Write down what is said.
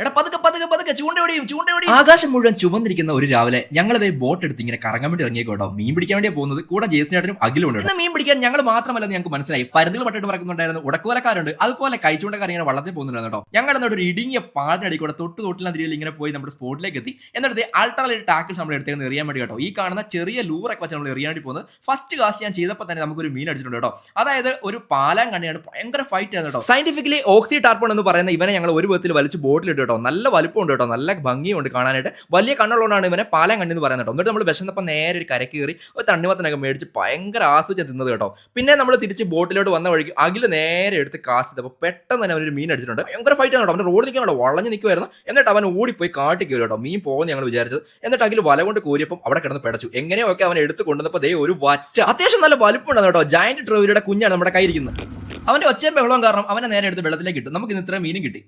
എടാ പതുക്കെ പതുക്കെ പതുക്കെ ചൂണ്ടയോടെയും ചൂണ്ടയോടെയും ആകാശം മുഴുവൻ ചുവന്നിരിക്കുന്ന ഒരു രാവിലെ ഞങ്ങളത് ബോട്ട് എടുത്ത് ഇങ്ങനെ കറങ്ങാൻ വേണ്ടി ഇറങ്ങിയേക്കോട്ടോ മീൻ പിടിക്കാൻ വേണ്ടി പോകുന്നത്. കൂടെ ജേസിനായിട്ടും അഖിലുണ്ട് ഇന്ന് മീൻ പിടിക്കാൻ ഞങ്ങൾ മാത്രമല്ല ഞങ്ങൾക്ക് മനസ്സിലായി. പരുതുകൾ പട്ടിട്ട് പറക്കുന്നുണ്ടായിരുന്നു. ഉടക്കോലക്കാരുണ്ട്. അതുപോലെ കഴിച്ചുകൊണ്ടക്കാർ ഇങ്ങനെ വള്ളത്തിൽ പോകുന്നുണ്ടായിരുന്നു കേട്ടോ ഞങ്ങൾ എന്നിട്ട് ഒരു ഇടുങ്ങിയ പാടിനടി കൂടെ തൊട്ട് തൊട്ടില്ലാത്ത രീതിയിൽ ഇങ്ങനെ പോയി നമ്മുടെ സ്പോട്ടിലേക്ക് എത്തി. എന്നിട്ട് അൾട്രാലൈറ്റ് ടാക്കിൾസ് നമ്മൾ എടുത്തേക്ക് എറിയാൻ വേണ്ടി കേട്ടോ. ഈ കാണുന്ന ചെറിയ ലൂറൊക്കെ വെച്ച് നമ്മൾ എറിയാൻ വേണ്ടി പോകുന്നത്. ഫസ്റ്റ് കാസ്റ്റ് ഞാൻ ചെയ്തപ്പോൾ തന്നെ നമുക്കൊരു മീൻ അടിച്ചിട്ടുണ്ട് കേട്ടോ അതായത് ഒരു പാലാൻ കണ്ണിയാണ് ഭയങ്കര ഫൈറ്റ് ആണ് കേട്ടോ സയന്റിഫിക്കലി ഓക്സി ടാർപ്പൺ എന്ന് പറയുന്ന ഇവനെ ഞങ്ങൾ ഒരു വിധത്തിൽ വലിച്ച് ബോട്ടിലിട്ട് കേട്ടോ. നല്ല വലുപ്പമുണ്ട് കേട്ടോ. നല്ല ഭംഗിയുണ്ട് കാണാനായിട്ട്. വലിയ കണ്ണുള്ളതുകൊണ്ടാണ് ഇവനെ പാലം കണ്ണി എന്ന് പറയുന്നത് കേട്ടോ. എന്നിട്ട് നമ്മൾ വിശന്നപ്പോൾ നേരെ ഒരു കരക്ക് കയറി ഒരു തണ്ണിമത്തനൊക്കെ മേടിച്ച് ഭയങ്കര ആസ്വദിച്ച് തിന്നത് കേട്ടോ. പിന്നെ നമ്മൾ തിരിച്ച് ബോട്ടിലോട്ട് വന്ന വഴിക്ക് അകിൽ നേരെ എടുത്ത് കാസ്റ്റ് ചെയ്തപ്പോൾ പെട്ടെന്ന് തന്നെ അവനൊരു മീൻ അടിച്ചിട്ടുണ്ട്. ഭയങ്കര ഫൈറ്റ് ആണ് കേട്ടോ. അവന്റെ റോഡിൽ നിൽക്കാൻ വളഞ്ഞ് നിൽക്കുമായിരുന്നു എന്നിട്ട് അവൻ ഓടിപ്പോയി കാട്ടി കയറി കേട്ടോ. മീൻ പോകുന്ന ഞങ്ങൾ വിചാരിച്ചത്. എന്നിട്ട് അകിൽ വല കൊണ്ട് കോരിയപ്പം അവിടെ കിടന്ന് പിടച്ചു. എങ്ങനെയൊക്കെ അവൻ എടുത്ത് കൊണ്ടുവന്നപ്പോൾ ദേ ഒരു വറ്റ. അത്യാവശ്യം നല്ല വലുപ്പമുണ്ടെന്ന് കേട്ടോ. ജയന്റ് ട്രോവിയുടെ കുഞ്ഞാണ് നമ്മുടെ കയ്യിരിക്കുന്നത് അവന്റെ ഒച്ചയും ബഹളവും കാരണം അവനെ നേരെ എടുത്ത് വെള്ളത്തിലേക്ക് ഇട്ടു. നമുക്ക് ഇന്ന് ഇത്രയും മീനും കിട്ടി.